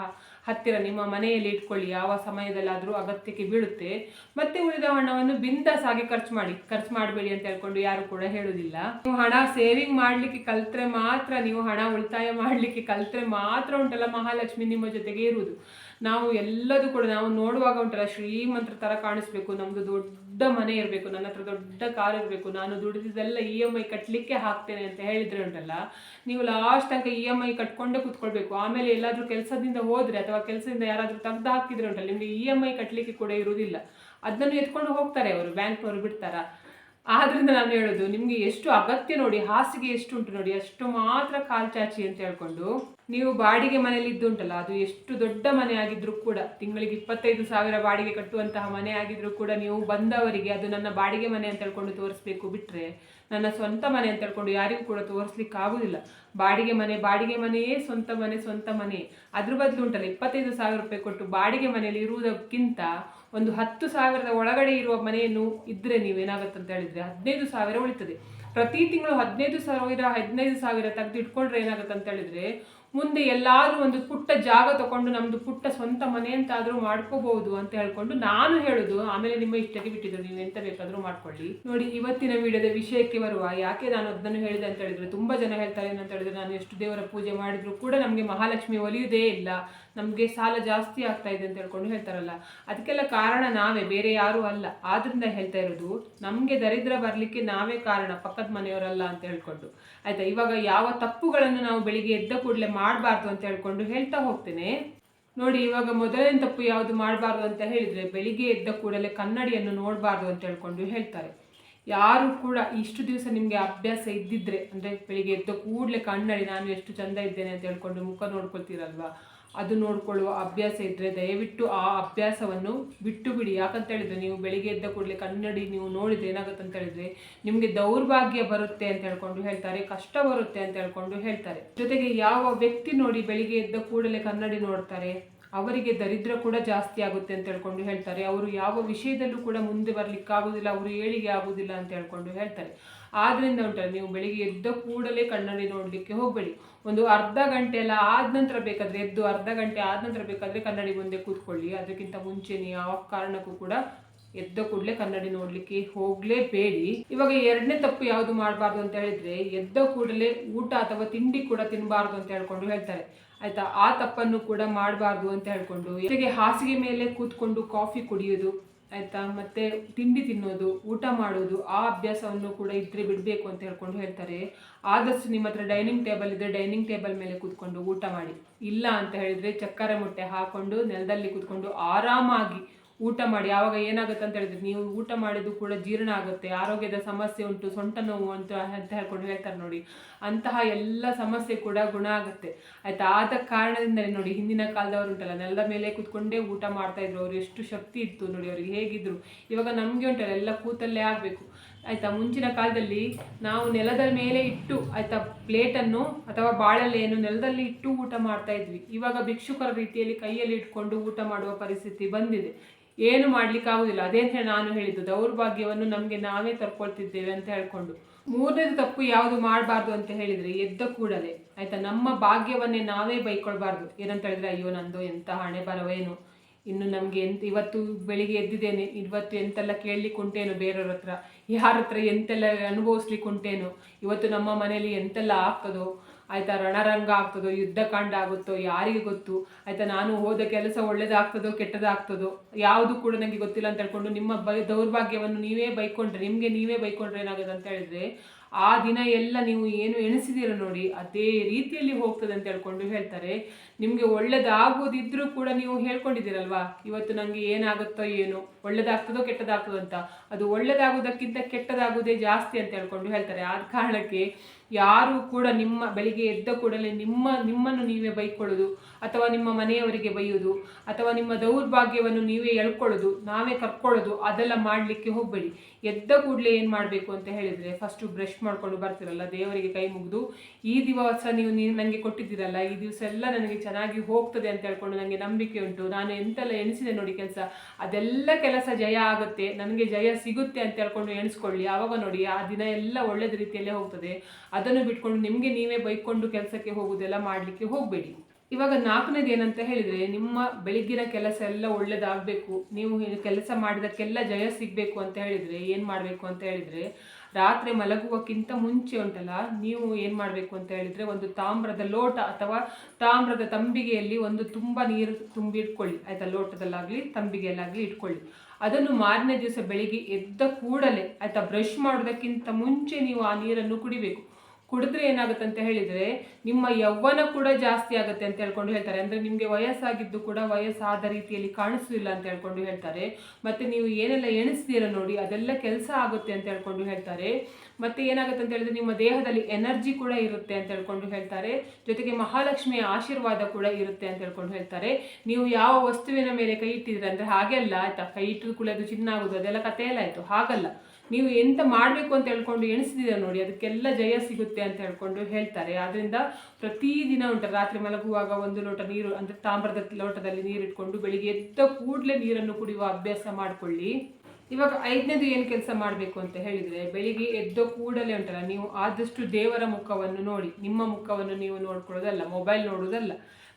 ಹತ್ತಿರ, ನಿಮ್ಮ ಮನೆಯಲ್ಲಿ ಇಟ್ಕೊಳ್ಳಿ, ಯಾವ ಸಮಯದಲ್ಲಾದರೂ ಅಗತ್ಯಕ್ಕೆ ಬೀಳುತ್ತೆ. ಮತ್ತೆ ಉಳಿದ ಹಣವನ್ನು ಬಿಂದಾಸ್ ಆಗಿ ಖರ್ಚು ಮಾಡಿ, ಖರ್ಚು ಮಾಡಬೇಡಿ ಅಂತ ಹೇಳ್ಕೊಂಡು ಯಾರು ಕೂಡ ಹೇಳುವುದಿಲ್ಲ ನೀವು ಹಣ ಸೇವಿಂಗ್ ಮಾಡಲಿಕ್ಕೆ ಕಲ್ತ್ರೆ ಮಾತ್ರ, ನೀವು ಹಣ ಉಳಿತಾಯ ಮಾಡಲಿಕ್ಕೆ ಕಲ್ತ್ರೆ ಮಾತ್ರ ಉಂಟಲ್ಲ ಮಹಾಲಕ್ಷ್ಮಿ ನಿಮ್ಮ ಜೊತೆಗೆ ಇರುವುದು. ನಾವು ಎಲ್ಲದೂ ಕೂಡ, ನಾವು ನೋಡುವಾಗ ಉಂಟಲ್ಲ ಶ್ರೀಮಂತ್ರ ಥರ ಕಾಣಿಸ್ಬೇಕು ನಮ್ಮದು ದೊಡ್ಡ ಮನೆ ಇರಬೇಕು, ನನ್ನ ಹತ್ರ ದೊಡ್ಡ ಕಾರ್ ಇರಬೇಕು, ನಾನು ದುಡಿದಿದ್ದೆಲ್ಲ ಇ ಎಂ ಐ ಕಟ್ಟಲಿಕ್ಕೆ ಹಾಕ್ತೇನೆ ಅಂತ ಹೇಳಿದ್ರೆ ಉಂಟಲ್ಲ, ನೀವು ಲಾಸ್ಟ್ ತನಕ ಇ ಎಂ ಐ ಕಟ್ಕೊಂಡೇ ಕುತ್ಕೊಳ್ಬೇಕು. ಆಮೇಲೆ ಎಲ್ಲಾದರೂ ಕೆಲಸದಿಂದ ಹೋದರೆ ಅಥವಾ ಕೆಲಸದಿಂದ ಯಾರಾದರೂ ತೆಗ್ದು ಹಾಕಿದ್ರೆ ಉಂಟಲ್ಲ, ನಿಮಗೆ ಇ ಎಂ ಐ ಕಟ್ಟಲಿಕ್ಕೆ ಕೂಡ ಇರುವುದಿಲ್ಲ. ಅದನ್ನು ಎತ್ಕೊಂಡು ಹೋಗ್ತಾರೆ ಅವರು, ಬ್ಯಾಂಕ್ನವರು ಬಿಡ್ತಾರ. ಆದ್ದರಿಂದ ನಾನು ಹೇಳೋದು, ನಿಮಗೆ ಎಷ್ಟು ಅಗತ್ಯ ನೋಡಿ, ಹಾಸಿಗೆ ಎಷ್ಟು ಉಂಟು ನೋಡಿ, ಅಷ್ಟು ಮಾತ್ರ ಕಾಲ್ ಚಾಚಿ ಅಂತ ಹೇಳ್ಕೊಂಡು. ನೀವು ಬಾಡಿಗೆ ಮನೆಯಲ್ಲಿ ಇದ್ದುಂಟಲ್ಲ ಅದು ಎಷ್ಟು ದೊಡ್ಡ ಮನೆ ಆಗಿದ್ರೂ ಕೂಡ, ತಿಂಗಳಿಗೆ ಇಪ್ಪತ್ತೈದು ಸಾವಿರ ಬಾಡಿಗೆ ಕಟ್ಟುವಂತಹ ಮನೆ ಆಗಿದ್ರು ಕೂಡ ನೀವು ಬಂದವರಿಗೆ ಅದು ನನ್ನ ಬಾಡಿಗೆ ಮನೆ ಅಂತ ಹೇಳ್ಕೊಂಡು ತೋರಿಸ್ಬೇಕು ಬಿಟ್ರೆ, ನನ್ನ ಸ್ವಂತ ಮನೆ ಅಂತ ಹೇಳ್ಕೊಂಡು ಯಾರಿಗೂ ಕೂಡ ತೋರಿಸ್ಲಿಕ್ಕೆ ಆಗುದಿಲ್ಲ. ಬಾಡಿಗೆ ಮನೆ, ಬಾಡಿಗೆ ಮನೆಯೇ ಸ್ವಂತ ಮನೆ ಸ್ವಂತ ಮನೆ. ಅದ್ರ ಬದಲು ಉಂಟಲ್ಲ, ಇಪ್ಪತ್ತೈದು ಸಾವಿರ ರೂಪಾಯಿ ಕೊಟ್ಟು ಬಾಡಿಗೆ ಮನೆಯಲ್ಲಿ ಇರುವುದಕ್ಕಿಂತ ಒಂದು ಹತ್ತು ಸಾವಿರದ ಒಳಗಡೆ ಇರುವ ಮನೆಯನ್ನು ಇದ್ರೆ ನೀವೇನಾಗುತ್ತೆ ಅಂತ ಹೇಳಿದ್ರೆ ಹದಿನೈದು ಸಾವಿರ ಉಳಿತದೆ. ಪ್ರತಿ ತಿಂಗಳು ಹದಿನೈದು ಸಾವಿರ ಹದಿನೈದು ಸಾವಿರ ತೆಗೆದು ಇಟ್ಕೊಂಡ್ರೆ ಏನಾಗುತ್ತೆ ಅಂತ ಹೇಳಿದ್ರೆ ಮುಂದೆ ಎಲ್ಲಾದರೂ ಒಂದು ಪುಟ್ಟ ಜಾಗ ತಗೊಂಡು ನಮ್ಮದು ಪುಟ್ಟ ಸ್ವಂತ ಮನೆ ಅಂತಾದರೂ ಮಾಡ್ಕೋಬಹುದು ಅಂತ ಹೇಳ್ಕೊಂಡು ನಾನು ಹೇಳುದು, ಆಮೇಲೆ ನಿಮ್ಮ ಇಷ್ಟಕ್ಕೆ ಬಿಟ್ಟಿದ್ರು ನೀವು ಎಂತ ಬೇಕಾದರೂ ಮಾಡ್ಕೊಳ್ಳಿ. ನೋಡಿ, ಇವತ್ತಿನ ವಿಡಿಯೋದ ವಿಷಯಕ್ಕೆ ಬರುವ, ಯಾಕೆ ನಾನು ಅದನ್ನು ಹೇಳಿದೆ ಅಂತ ಹೇಳಿದ್ರೆ, ತುಂಬಾ ಜನ ಹೇಳ್ತಾರೆ ಏನಂತ ಹೇಳಿದ್ರೆ, ನಾನು ಎಷ್ಟು ದೇವರ ಪೂಜೆ ಮಾಡಿದ್ರು ಕೂಡ ನಮಗೆ ಮಹಾಲಕ್ಷ್ಮಿ ಒಲಿಯುವುದೇ ಇಲ್ಲ. ನಮಗೆ ಸಾಲ ಜಾಸ್ತಿ ಆಗ್ತಾ ಇದೆ ಅಂತ ಹೇಳ್ಕೊಂಡು ಹೇಳ್ತಾರಲ್ಲ, ಅದಕ್ಕೆಲ್ಲ ಕಾರಣ ನಾವೇ, ಬೇರೆ ಯಾರೂ ಅಲ್ಲ. ಆದ್ರಿಂದ ಹೇಳ್ತಾ ಇರೋದು, ನಮಗೆ ದರಿದ್ರ ಬರಲಿಕ್ಕೆ ನಾವೇ ಕಾರಣ, ಪಕ್ಕದ ಮನೆಯವರಲ್ಲ ಅಂತ ಹೇಳ್ಕೊಂಡು. ಆಯ್ತಾ? ಇವಾಗ ಯಾವ ತಪ್ಪುಗಳನ್ನು ನಾವು ಬೆಳಿಗ್ಗೆ ಎದ್ದ ಕೂಡಲೇ ಮಾಡಬಾರ್ದು ಅಂತ ಹೇಳ್ಕೊಂಡು ಹೇಳ್ತಾ ಹೋಗ್ತೇನೆ. ನೋಡಿ, ಇವಾಗ ಮೊದಲನೇ ತಪ್ಪು ಯಾವುದು ಮಾಡಬಾರ್ದು ಅಂತ ಹೇಳಿದರೆ, ಬೆಳಿಗ್ಗೆ ಎದ್ದ ಕೂಡಲೇ ಕನ್ನಡಿಯನ್ನು ನೋಡಬಾರ್ದು ಅಂತ ಹೇಳ್ಕೊಂಡು ಹೇಳ್ತಾರೆ. ಯಾರು ಕೂಡ ಇಷ್ಟು ದಿವಸ ನಿಮಗೆ ಅಭ್ಯಾಸ ಇದ್ದಿದ್ರೆ, ಅಂದರೆ ಬೆಳಿಗ್ಗೆ ಎದ್ದ ಕೂಡಲೇ ಕನ್ನಡಿ, ನಾನು ಎಷ್ಟು ಚಂದ ಇದ್ದೇನೆ ಅಂತ ಹೇಳ್ಕೊಂಡು ಮುಖ ನೋಡ್ಕೊಳ್ತೀರಲ್ವಾ? ಅದು ನೋಡಿಕೊಳ್ಳುವ ಅಭ್ಯಾಸ ಇದ್ದರೆ ದಯವಿಟ್ಟು ಆ ಅಭ್ಯಾಸವನ್ನು ಬಿಟ್ಟು ಬಿಡಿ ಯಾಕಂತ ಹೇಳಿದ್ರೆ ನೀವು ಬೆಳಿಗ್ಗೆ ಎದ್ದ ಕೂಡಲೇ ಕನ್ನಡಿ ನೀವು ನೋಡಿದ್ರೆ ಏನಾಗುತ್ತೆ ಅಂತ ಹೇಳಿದ್ರೆ ನಿಮಗೆ ದೌರ್ಭಾಗ್ಯ ಬರುತ್ತೆ ಅಂತ ಹೇಳ್ಕೊಂಡು ಹೇಳ್ತಾರೆ, ಕಷ್ಟ ಬರುತ್ತೆ ಅಂತ ಹೇಳ್ಕೊಂಡು ಹೇಳ್ತಾರೆ. ಜೊತೆಗೆ ಯಾವ ವ್ಯಕ್ತಿ ನೋಡಿ ಬೆಳಿಗ್ಗೆ ಎದ್ದ ಕೂಡಲೇ ಕನ್ನಡಿ ನೋಡ್ತಾರೆ ಅವರಿಗೆ ದರಿದ್ರ ಕೂಡ ಜಾಸ್ತಿ ಆಗುತ್ತೆ ಅಂತ ಹೇಳ್ಕೊಂಡು ಹೇಳ್ತಾರೆ. ಅವರು ಯಾವ ವಿಷಯದಲ್ಲೂ ಕೂಡ ಮುಂದೆ ಬರಲಿಕ್ಕಾಗೋದಿಲ್ಲ ಅವರು ಏಳಿಗೆ ಆಗೋದಿಲ್ಲ ಅಂತ ಹೇಳ್ಕೊಂಡು ಹೇಳ್ತಾರೆ. ಆದ್ರಿಂದ ಉಂಟಲ್ಲ, ನೀವು ಬೆಳಿಗ್ಗೆ ಎದ್ದ ಕೂಡಲೇ ಕನ್ನಡಿ ನೋಡಲಿಕ್ಕೆ ಹೋಗಬೇಡಿ. ಒಂದು ಅರ್ಧ ಗಂಟೆ ಎಲ್ಲ ಆದ ನಂತರ ಬೇಕಾದ್ರೆ ಎದ್ದು ಅರ್ಧ ಗಂಟೆ ಆದ ನಂತರ ಬೇಕಾದ್ರೆ ಕನ್ನಡಿ ಮುಂದೆ ಕೂತ್ಕೊಳ್ಳಿ. ಅದಕ್ಕಿಂತ ಮುಂಚೆ ನೀವು ಯಾವ ಕಾರಣಕ್ಕೂ ಕೂಡ ಎದ್ದ ಕೂಡಲೇ ಕನ್ನಡಿ ನೋಡ್ಲಿಕ್ಕೆ ಹೋಗ್ಲೇಬೇಡಿ. ಇವಾಗ ಎರಡನೇ ತಪ್ಪು ಯಾವುದು ಮಾಡಬಾರ್ದು ಅಂತ ಹೇಳಿದ್ರೆ, ಎದ್ದ ಕೂಡಲೇ ಊಟ ಅಥವಾ ತಿಂಡಿ ಕೂಡ ತಿನ್ನಬಾರ್ದು ಅಂತ ಹೇಳ್ಕೊಂಡು ಹೇಳ್ತಾರೆ. ಆಯ್ತಾ? ಆ ತಪ್ಪನ್ನು ಕೂಡ ಮಾಡಬಾರ್ದು ಅಂತ ಹೇಳ್ಕೊಂಡು, ಜೊತೆಗೆ ಹಾಸಿಗೆ ಮೇಲೆ ಕೂತ್ಕೊಂಡು ಕಾಫಿ ಕುಡಿಯೋದು, ಆಯ್ತಾ? ಮತ್ತೆ ತಿಂಡಿ ತಿನ್ನೋದು, ಊಟ ಮಾಡೋದು, ಆ ಅಭ್ಯಾಸವನ್ನು ಕೂಡ ಇದ್ರೆ ಬಿಡಬೇಕು ಅಂತ ಹೇಳ್ಕೊಂಡು ಹೇಳ್ತಾರೆ. ಆದಷ್ಟು ನಿಮ್ಮ ಹತ್ರ ಡೈನಿಂಗ್ ಟೇಬಲ್ ಇದ್ರೆ ಡೈನಿಂಗ್ ಟೇಬಲ್ ಮೇಲೆ ಕೂತ್ಕೊಂಡು ಊಟ ಮಾಡಿ. ಇಲ್ಲ ಅಂತ ಹೇಳಿದ್ರೆ ಚಕ್ಕರೆ ಮೊಟ್ಟೆ ಹಾಕೊಂಡು ನೆಲದಲ್ಲಿ ಕೂತ್ಕೊಂಡು ಆರಾಮಾಗಿ ಊಟ ಮಾಡಿ, ಆವಾಗ ಏನಾಗುತ್ತೆ ಅಂತ ಹೇಳಿದ್ರೆ, ನೀವು ಊಟ ಮಾಡಿದ್ದು ಕೂಡ ಜೀರ್ಣ ಆಗುತ್ತೆ, ಆರೋಗ್ಯದ ಸಮಸ್ಯೆ ಉಂಟು, ಸೊಂಟ ನೋವು ಅಂತ ಅಂತ ಹೇಳ್ಕೊಂಡು ಹೇಳ್ತಾರೆ ನೋಡಿ. ಅಂತಹ ಎಲ್ಲ ಸಮಸ್ಯೆ ಕೂಡ ಗುಣ ಆಗುತ್ತೆ. ಆಯ್ತಾ? ಆದ ಕಾರಣದಿಂದ ನೋಡಿ, ಹಿಂದಿನ ಕಾಲದವರು ಉಂಟಲ್ಲ, ನೆಲದ ಮೇಲೆ ಕುತ್ಕೊಂಡೇ ಊಟ ಮಾಡ್ತಾ ಇದ್ರು, ಅವ್ರು ಎಷ್ಟು ಶಕ್ತಿ ಇತ್ತು ನೋಡಿ, ಅವ್ರಿಗೆ ಹೇಗಿದ್ರು. ಇವಾಗ ನಮಗೆ ಉಂಟಲ್ಲ, ಎಲ್ಲ ಕೂತಲ್ಲೇ ಆಗಬೇಕು. ಆಯ್ತಾ, ಮುಂಚಿನ ಕಾಲದಲ್ಲಿ ನಾವು ನೆಲದ ಮೇಲೆ ಇಟ್ಟು, ಆಯಿತಾ, ಪ್ಲೇಟನ್ನು ಅಥವಾ ಬಾಳೆಲೆಯನ್ನು ನೆಲದಲ್ಲಿ ಇಟ್ಟು ಊಟ ಮಾಡ್ತಾ ಇದ್ವಿ. ಇವಾಗ ಭಿಕ್ಷುಕರ ರೀತಿಯಲ್ಲಿ ಕೈಯಲ್ಲಿ ಇಟ್ಕೊಂಡು ಊಟ ಮಾಡುವ ಪರಿಸ್ಥಿತಿ ಬಂದಿದೆ. ಏನು ಮಾಡ್ಲಿಕ್ಕೆ ಆಗುದಿಲ್ಲ. ಅದೇ ಅಂತ ನಾನು ಹೇಳಿದ್ದು, ದೌರ್ಭಾಗ್ಯವನ್ನು ನಮಗೆ ನಾವೇ ತರ್ಕೊಳ್ತಿದ್ದೇವೆ ಅಂತ ಹೇಳ್ಕೊಂಡು. ಮೂರನೇದು ತಪ್ಪು ಯಾವುದು ಮಾಡಬಾರ್ದು ಅಂತ ಹೇಳಿದರೆ ಎದ್ದ ಕೂಡಲೇ, ಆಯಿತಾ, ನಮ್ಮ ಭಾಗ್ಯವನ್ನೇ ನಾವೇ ಬೈಕೊಳ್ಬಾರ್ದು. ಏನಂತ ಹೇಳಿದ್ರೆ, ಅಯ್ಯೋ, ನಂದು ಎಂತ ಹಣೆ ಬರವೇನು ಇನ್ನು ನಮಗೆ ಎಂತ, ಇವತ್ತು ಬೆಳಿಗ್ಗೆ ಎದ್ದಿದ್ದೇನೆ, ಇವತ್ತು ಎಂತೆಲ್ಲ ಕೇಳಲಿಕ್ಕೆ ಉಂಟೇನು ಬೇರೆಯವ್ರ ಹತ್ರ, ಯಾರ ಹತ್ರ ಎಂತೆಲ್ಲ ಅನುಭವಿಸ್ಲಿಕ್ಕೆ ಉಂಟೇನು ಇವತ್ತು ನಮ್ಮ ಮನೆಯಲ್ಲಿ ಎಂತೆಲ್ಲ ಆಗ್ತದೋ, ಆಯ್ತಾ ರಣರಂಗ ಆಗ್ತದೋ, ಯುದ್ಧಕಾಂಡ ಆಗುತ್ತೋ, ಯಾರಿಗೆ ಗೊತ್ತು, ಆಯ್ತಾ ನಾನು ಹೋದ ಕೆಲಸ ಒಳ್ಳೇದಾಗ್ತದೋ, ಕೆಟ್ಟದಾಗ್ತದೋ, ಯಾವುದು ಕೂಡ ನನಗೆ ಗೊತ್ತಿಲ್ಲ ಅಂತ ಹೇಳ್ಕೊಂಡು ನಿಮ್ಮ ಬೈ, ದೌರ್ಭಾಗ್ಯವನ್ನು ನೀವೇ ಬೈಕೊಂಡ್ರೆ, ನಿಮಗೆ ನೀವೇ ಬೈಕೊಂಡ್ರೆ ಏನಾಗುತ್ತೆ ಅಂತ ಹೇಳಿದ್ರೆ, ಆ ದಿನ ಎಲ್ಲ ನೀವು ಏನು ಎಣಿಸಿದ್ದೀರ ನೋಡಿ, ಅದೇ ರೀತಿಯಲ್ಲಿ ಹೋಗ್ತದೆ ಅಂತ ಹೇಳ್ಕೊಂಡು ಹೇಳ್ತಾರೆ. ನಿಮಗೆ ಒಳ್ಳೇದಾಗೋದಿದ್ರೂ ಕೂಡ ನೀವು ಹೇಳ್ಕೊಂಡಿದ್ದೀರಲ್ವಾ? ಇವತ್ತು ನನಗೆ ಏನಾಗುತ್ತೋ ಏನು, ಒಳ್ಳೇದಾಗ್ತದೋ ಕೆಟ್ಟದಾಗ್ತದೋ ಅಂತ. ಅದು ಒಳ್ಳೇದಾಗೋದಕ್ಕಿಂತ ಕೆಟ್ಟದಾಗೋದೇ ಜಾಸ್ತಿ ಅಂತ ಹೇಳ್ಕೊಂಡು ಹೇಳ್ತಾರೆ. ಆದ ಕಾರಣಕ್ಕೆ ಯಾರು ಕೂಡ ನಿಮ್ಮ ಬೆಳಿಗ್ಗೆ ಎದ್ದ ಕೂಡಲೇ ನಿಮ್ಮ, ನಿಮ್ಮನ್ನು ನೀವೇ ಬೈಕೊಳ್ಳೋದು, ಅಥವಾ ನಿಮ್ಮ ಮನೆಯವರಿಗೆ ಬೈಯೋದು, ಅಥವಾ ನಿಮ್ಮ ದೌರ್ಭಾಗ್ಯವನ್ನು ನೀವೇ ಎಳ್ಕೊಳ್ಳೋದು, ನಾವೇ ಕರ್ಕೊಳ್ಳೋದು, ಅದೆಲ್ಲ ಮಾಡಲಿಕ್ಕೆ ಹೋಗಬೇಡಿ. ಎದ್ದ ಕೂಡಲೇ ಏನು ಮಾಡಬೇಕು ಅಂತ ಹೇಳಿದರೆ ಫಸ್ಟು ಬ್ರಷ್ ಮಾಡ್ಕೊಂಡು ಬರ್ತಿರಲ್ಲ, ದೇವರಿಗೆ ಕೈ ಮುಗಿದು, ಈ ದಿವಸ ನೀವು ನೀವು ನನಗೆ ಕೊಟ್ಟಿದ್ದೀರಲ್ಲ, ಈ ದಿವಸ ಎಲ್ಲ ನನಗೆ ಚೆನ್ನಾಗಿ ಹೋಗ್ತದೆ ಅಂತ ಹೇಳ್ಕೊಂಡು ನನಗೆ ನಂಬಿಕೆ ಉಂಟು. ನಾನು ಎಂತೆಲ್ಲ ಎಣಿಸಿದೆ ನೋಡಿ ಕೆಲಸ. ಅದೆಲ್ಲ ಕೆಲಸ ಜಯ ಆಗುತ್ತೆ. ನನಗೆ ಜಯ ಸಿಗುತ್ತೆ ಅಂತ ಹೇಳ್ಕೊಂಡು ಎಣಿಸ್ಕೊಳ್ಳಿ. ಆವಾಗ ನೋಡಿ ಆ ದಿನ ಎಲ್ಲ ಒಳ್ಳೆದ ರೀತಿಯಲ್ಲೇ ಹೋಗ್ತದೆ. ಅದನ್ನು ಬಿಟ್ಕೊಂಡು ನಿಮಗೆ ನೀವೇ ಬೈಕೊಂಡು ಕೆಲಸಕ್ಕೆ ಹೋಗುದೆಲ್ಲ ಮಾಡಲಿಕ್ಕೆ ಹೋಗಬೇಡಿ. ಇವಾಗ ನಾಲ್ಕನೇದು ಏನಂತ ಹೇಳಿದರೆ, ನಿಮ್ಮ ಬೆಳಗ್ಗಿನ ಕೆಲಸ ಎಲ್ಲ ಒಳ್ಳೇದಾಗಬೇಕು. ನೀವು ಕೆಲಸ ಮಾಡಿದಕ್ಕೆಲ್ಲ ಜಯ ಸಿಗಬೇಕು ಅಂತ ಹೇಳಿದರೆ, ಏನು ಮಾಡಬೇಕು ಅಂತ ಹೇಳಿದರೆ ರಾತ್ರಿ ಮಲಗುವಕ್ಕಿಂತ ಮುಂಚೆ ಉಂಟಲ್ಲ, ನೀವು ಏನು ಮಾಡಬೇಕು ಅಂತ ಹೇಳಿದರೆ ಒಂದು ತಾಮ್ರದ ಲೋಟ ಅಥವಾ ತಾಮ್ರದ ತಂಬಿಗೆಯಲ್ಲಿ ಒಂದು ತುಂಬ ನೀರು ತುಂಬಿ ಇಟ್ಕೊಳ್ಳಿ. ಆಯಿತಾ? ಲೋಟದಲ್ಲಾಗಲಿ, ತಂಬಿಗೆಯಲ್ಲಾಗಲಿ ಇಟ್ಕೊಳ್ಳಿ. ಅದನ್ನು ಮಾರನೇ ದಿವಸ ಬೆಳಿಗ್ಗೆ ಎದ್ದ ಕೂಡಲೇ ಆಯಿತಾ ಬ್ರಷ್ ಮಾಡೋದಕ್ಕಿಂತ ಮುಂಚೆ ನೀವು ಆ ನೀರನ್ನು ಕುಡಿಬೇಕು. ಕುಡಿದ್ರೆ ಏನಾಗುತ್ತೆ ಅಂತ ಹೇಳಿದರೆ, ನಿಮ್ಮ ಯೌವನ ಕೂಡ ಜಾಸ್ತಿ ಆಗುತ್ತೆ ಅಂತ ಹೇಳ್ಕೊಂಡು ಹೇಳ್ತಾರೆ. ಅಂದರೆ ನಿಮಗೆ ವಯಸ್ಸಾಗಿದ್ದು ಕೂಡ ವಯಸ್ಸಾದ ರೀತಿಯಲ್ಲಿ ಕಾಣಿಸೋದಿಲ್ಲ ಅಂತ ಹೇಳ್ಕೊಂಡು ಹೇಳ್ತಾರೆ. ಮತ್ತು ನೀವು ಏನೆಲ್ಲ ಎಣಿಸ್ತೀರ ನೋಡಿ, ಅದೆಲ್ಲ ಕೆಲಸ ಆಗುತ್ತೆ ಅಂತ ಹೇಳ್ಕೊಂಡು ಹೇಳ್ತಾರೆ. ಮತ್ತು ಏನಾಗುತ್ತೆ ಅಂತ ಹೇಳಿದ್ರೆ, ನಿಮ್ಮ ದೇಹದಲ್ಲಿ ಎನರ್ಜಿ ಕೂಡ ಇರುತ್ತೆ ಅಂತ ಹೇಳ್ಕೊಂಡು ಹೇಳ್ತಾರೆ. ಜೊತೆಗೆ ಮಹಾಲಕ್ಷ್ಮಿಯ ಆಶೀರ್ವಾದ ಕೂಡ ಇರುತ್ತೆ ಅಂತ ಹೇಳ್ಕೊಂಡು ಹೇಳ್ತಾರೆ. ನೀವು ಯಾವ ವಸ್ತುವಿನ ಮೇಲೆ ಕೈ ಇಟ್ಟಿದ್ರೆ ಅಂದರೆ, ಹಾಗೆಲ್ಲ ಆಯ್ತಾ? ಕೈ ಇಟ್ಟರು ಕೂಡ ಅದು ಚಿನ್ನ ಆಗೋದು ಅದೆಲ್ಲ ಕಥೆಯಲ್ಲ ಆಯಿತು. ಹಾಗಲ್ಲ. ನೀವು ಎಂತ ಮಾಡಬೇಕು ಅಂತ ಹೇಳ್ಕೊಂಡು ಎಣಿಸಿದ್ದೀರ ನೋಡಿ, ಅದಕ್ಕೆಲ್ಲ ಜಯ ಸಿಗುತ್ತೆ ಅಂತ ಹೇಳ್ಕೊಂಡು ಹೇಳ್ತಾರೆ. ಆದ್ದರಿಂದ ಪ್ರತಿದಿನ ಉಂಟು, ರಾತ್ರಿ ಮಲಗುವಾಗ ಒಂದು ಲೋಟ ನೀರು, ಅಂದರೆ ತಾಮ್ರದ ಲೋಟದಲ್ಲಿ ನೀರಿಟ್ಕೊಂಡು ಬೆಳಿಗ್ಗೆ ಎದ್ದ ಕೂಡಲೇ ನೀರನ್ನು ಕುಡಿಯುವ ಅಭ್ಯಾಸ ಮಾಡಿಕೊಳ್ಳಿ. ಇವಾಗ ಐದನೇದು ಏನು ಕೆಲಸ ಮಾಡಬೇಕು ಅಂತ ಹೇಳಿದರೆ, ಬೆಳಿಗ್ಗೆ ಎದ್ದ ಕೂಡಲೇ ಉಂಟಲ್ಲ, ನೀವು ಆದಷ್ಟು ದೇವರ ಮುಖವನ್ನು ನೋಡಿ, ನಿಮ್ಮ ಮುಖವನ್ನು ನೀವು ನೋಡ್ಕೊಳ್ಳೋದಲ್ಲ ಮೊಬೈಲ್ ನೋಡೋದಲ್ಲ